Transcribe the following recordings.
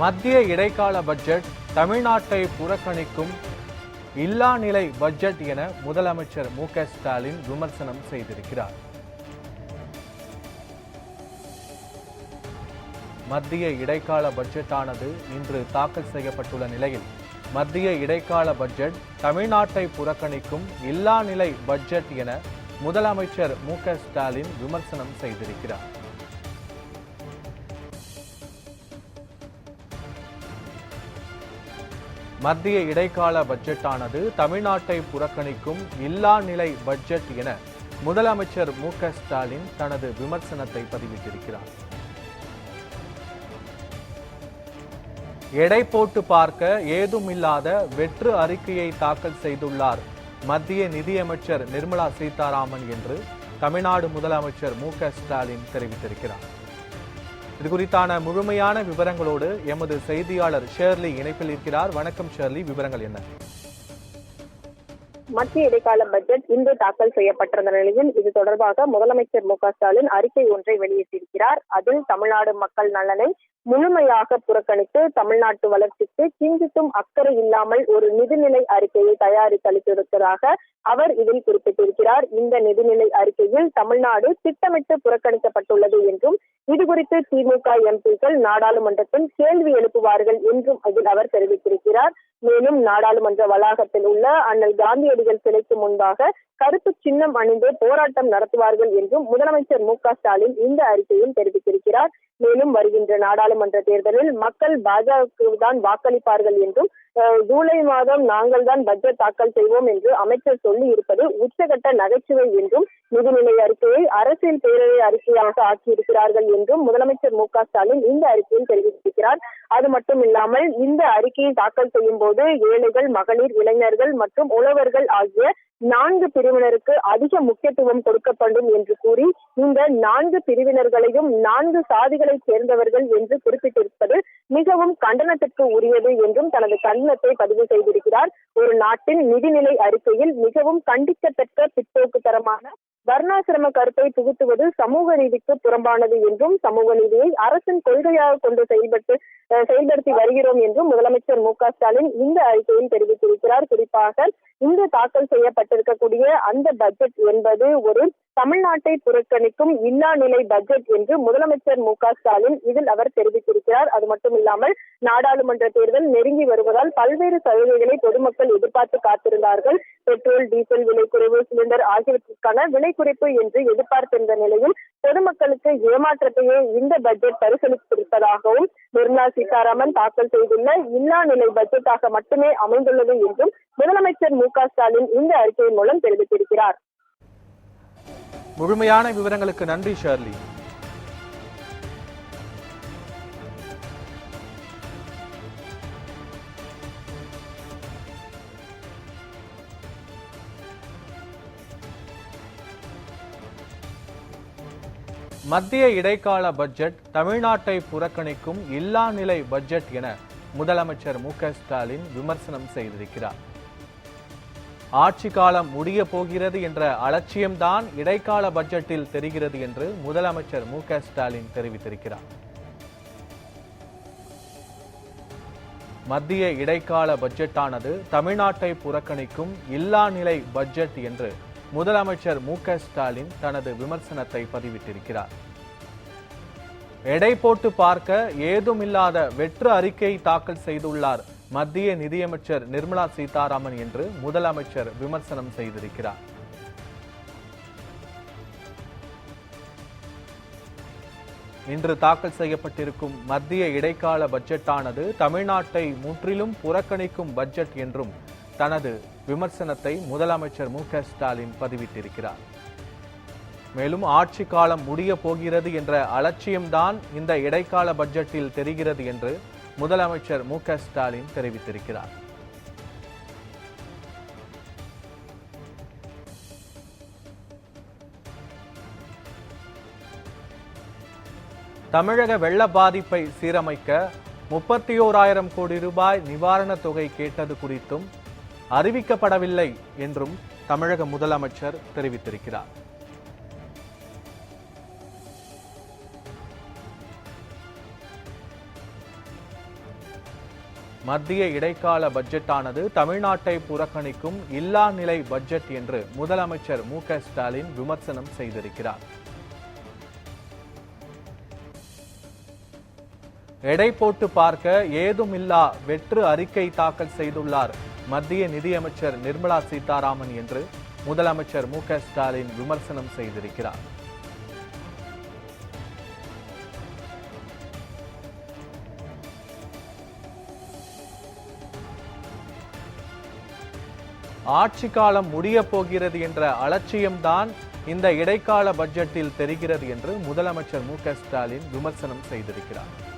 மத்திய இடைக்கால பட்ஜெட் தமிழ்நாட்டை புறக்கணிக்கும் இல்லா நிலை பட்ஜெட் என முதலமைச்சர் மு க ஸ்டாலின் விமர்சனம் செய்திருக்கிறார். மத்திய இடைக்கால பட்ஜெட்டானது இன்று தாக்கல் செய்யப்பட்டுள்ள நிலையில் மத்திய இடைக்கால பட்ஜெட் தமிழ்நாட்டை புறக்கணிக்கும் இல்லா நிலை பட்ஜெட் என முதலமைச்சர் மு க ஸ்டாலின் விமர்சனம் செய்திருக்கிறார். மத்திய இடைக்கால பட்ஜெட்டானது தமிழ்நாட்டை புறக்கணிக்கும் இல்லா நிலை பட்ஜெட் என முதலமைச்சர் மு ஸ்டாலின் தனது விமர்சனத்தை பதிவிட்டிருக்கிறார். எடை போட்டு பார்க்க ஏதுமில்லாத வெற்று அறிக்கையை தாக்கல் செய்துள்ளார் மத்திய நிதியமைச்சர் நிர்மலா சீதாராமன் என்று தமிழ்நாடு முதலமைச்சர் மு ஸ்டாலின் தெரிவித்திருக்கிறார். இது குறித்தான முழுமையான விவரங்களோடு எமது செய்தியாளர் ஷேர்லி இணைப்பில் இருக்கிறார். வணக்கம் ஷேர்லி விவரங்கள் என்ன? மத்திய இடைக்கால பட்ஜெட் இன்று தாக்கல் செய்யப்பட்டிருந்த நிலையில் இது தொடர்பாக முதலமைச்சர் மு ஸ்டாலின் அறிக்கை ஒன்றை வெளியிட்டிருக்கிறார். அதில் தமிழ்நாடு மக்கள் நலனை முழுமையாக புறக்கணித்து தமிழ்நாட்டு வளர்ச்சிக்கு சிந்தித்தும் அக்கறை இல்லாமல் ஒரு நிதிநிலை அறிக்கையை தயாரித்தளித்திருப்பதாக அவர் இதில் குறிப்பிட்டிருக்கிறார். இந்த நிதிநிலை அறிக்கையில் தமிழ்நாடு திட்டமிட்டு புறக்கணிக்கப்பட்டுள்ளது என்றும் இது குறித்து திமுக எம்பிக்கள் நாடாளுமன்றத்தில் கேள்வி எழுப்புவார்கள் என்றும் அதில் அவர் தெரிவித்திருக்கிறார். மேலும் நாடாளுமன்ற வளாகத்தில் உள்ள அண்ணல் காந்தியடிகள் சிலைக்கு முன்பாக கருப்பு சின்னம் அணிந்து போராட்டம் நடத்துவார்கள் என்றும் முதலமைச்சர் மு க ஸ்டாலின் இந்த அறிக்கையில் தெரிவித்திருக்கிறார். மேலும் வருகின்ற நாடாளுமன்ற தேர்தலில் மக்கள் பாஜகவுக்கு தான் வாக்களிப்பார்கள் என்றும் ஜூலை மாதம் நாங்கள் தான் பட்ஜெட் தாக்கல் செய்வோம் என்று அமைச்சர் சொல்லி இருப்பது உச்சகட்ட நகைச்சுவை என்றும் நிதிநிலை அறிக்கையை அரசியல் பேரவை அறிக்கையாக ஆக்கியிருக்கிறார்கள் என்றும் முதலமைச்சர் மு க ஸ்டாலின் இந்த அறிக்கையில் தெரிவித்திருக்கிறார். அது மட்டும் இல்லாமல் இந்த அறிக்கையை தாக்கல் செய்யும் போது ஏழைகள் மகளிர் இளைஞர்கள் மற்றும் உழவர்கள் ஆகிய நான்கு பிரிவினருக்கு அதிக முக்கியத்துவம் கொடுக்கப்படும் என்று கூறி இந்த நான்கு பிரிவினர்களையும் நான்கு சாதிகளை சேர்ந்தவர்கள் என்று குறிப்பிட்டிருப்பது மிகவும் கண்டனத்திற்கு உரியது என்றும் தனது கண்டனத்தை பதிவு செய்திருக்கிறார். ஒரு நாட்டின் நிதிநிலை அறிக்கையில் மிகவும் கண்டிக்கத்தக்க பிற்போக்குத்தரமான வர்ணாசிரம கருத்தை புகுத்துவது சமூக நீதிக்கு புறம்பானது என்றும் சமூக நீதியை அரசின் கொள்கையாக கொண்டு செயல்பட்டு அஹ், செயல்படுத்தி வருகிறோம் என்றும் முதலமைச்சர் மு க ஸ்டாலின் இந்த அறிக்கையில் தெரிவித்திருக்கிறார். குறிப்பாக இந்த தாக்கல் செய்யப்பட்டிருக்கக்கூடிய அந்த பட்ஜெட் என்பது ஒரு தமிழ்நாட்டை புறக்கணிக்கும் இல்லா நிலை பட்ஜெட் என்று முதலமைச்சர் மு க ஸ்டாலின் இதில் அவர் தெரிவித்திருக்கிறார். அது மட்டும் இல்லாமல் நாடாளுமன்ற தேர்தல் நெருங்கி வருவதால் பல்வேறு சலுகைகளை பொதுமக்கள் எதிர்பார்த்து காத்திருந்தார்கள். பெட்ரோல் டீசல் விலை குறைவு சிலிண்டர் ஆகியவற்றிற்கான விலை குறைப்பு என்று எதிர்பார்த்திருந்த நிலையில் பொதுமக்களுக்கு ஏமாற்றத்தையே இந்த பட்ஜெட் பரிசீலித்திருப்பதாகவும் நிர்மலா சீதாராமன் தாக்கல் செய்துள்ள இல்லா நிலை பட்ஜெட்டாக மட்டுமே அமைந்துள்ளது என்றும் முதலமைச்சர் மு க ஸ்டாலின் இந்த அறிக்கையின் மூலம் தெரிவித்திருக்கிறார். முழுமையான விவரங்களுக்கு நன்றி ஷேர்லி. மத்திய இடைக்கால பட்ஜெட் தமிழ்நாட்டை புறக்கணிக்கும் இல்லா நிலை பட்ஜெட் என முதலமைச்சர் மு க ஸ்டாலின் விமர்சனம் செய்திருக்கிறார். ஆட்சி காலம் முடிய போகிறது என்ற அலட்சியம்தான் இடைக்கால பட்ஜெட்டில் தெரிகிறது என்று முதலமைச்சர் மு ஸ்டாலின் தெரிவித்திருக்கிறார். மத்திய இடைக்கால பட்ஜெட்டானது தமிழ்நாட்டை புறக்கணிக்கும் இல்லா நிலை பட்ஜெட் என்று முதலமைச்சர் மு ஸ்டாலின் தனது விமர்சனத்தை பதிவிட்டிருக்கிறார். எடை போட்டு பார்க்க ஏதுமில்லாத வெற்று அறிக்கை தாக்கல் செய்துள்ளார் மத்திய நிதியமைச்சர் நிர்மலா சீதாராமன் என்று முதலமைச்சர் விமர்சனம் செய்திருக்கிறார். இன்று தாக்கல் செய்யப்பட்டிருக்கும் மத்திய இடைக்கால பட்ஜெட்டானது தமிழ்நாட்டை முற்றிலும் புறக்கணிக்கும் பட்ஜெட் என்றும் தனது விமர்சனத்தை முதலமைச்சர் மு க ஸ்டாலின் பதிவிட்டிருக்கிறார். மேலும் ஆட்சி காலம் முடிய போகிறது என்ற அலட்சியம்தான் இந்த இடைக்கால பட்ஜெட்டில் தெரிகிறது என்று முதலமைச்சர் மு ஸ்டாலின் தெரிவித்திருக்கிறார். தமிழக வெள்ள பாதிப்பை சீரமைக்க முப்பத்தி ஓராயிரம் கோடி ரூபாய் நிவாரணத் தொகை கேட்டது குறித்தும் அறிவிக்கப்படவில்லை என்றும் தமிழக முதலமைச்சர் தெரிவித்திருக்கிறார். மத்திய இடைக்கால பட்ஜெட்டானது தமிழ்நாட்டை புறக்கணிக்கும் இல்லா நிலை பட்ஜெட் என்று முதலமைச்சர் மு ஸ்டாலின் விமர்சனம் செய்திருக்கிறார். எடை போட்டு பார்க்க ஏதுமில்லா வெற்று அறிக்கை தாக்கல் செய்துள்ளார் மத்திய நிதியமைச்சர் நிர்மலா சீதாராமன் என்று முதலமைச்சர் மு ஸ்டாலின் விமர்சனம் செய்திருக்கிறார். ஆட்சி காலம் முடியப் போகிறது என்ற அலட்சியம்தான் இந்த இடைக்கால பட்ஜெட்டில் தெரிகிறது என்று முதலமைச்சர் மு ஸ்டாலின் விமர்சனம் செய்திருக்கிறார்.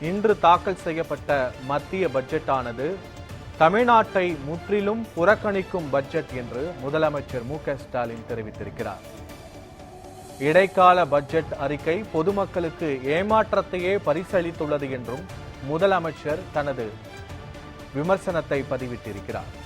இன்று தாக்கல் செய்யப்பட்ட மத்திய பட்ஜெட்டானது தமிழ்நாட்டை முற்றிலும் புறக்கணிக்கும் பட்ஜெட் என்று முதலமைச்சர் மு ஸ்டாலின் தெரிவித்திருக்கிறார். இடைக்கால பட்ஜெட் அறிக்கை பொதுமக்களுக்கு ஏமாற்றத்தையே பரிசளித்துள்ளது என்றும் முதலமைச்சர் தனது விமர்சனத்தை பதிவிட்டிருக்கிறார்.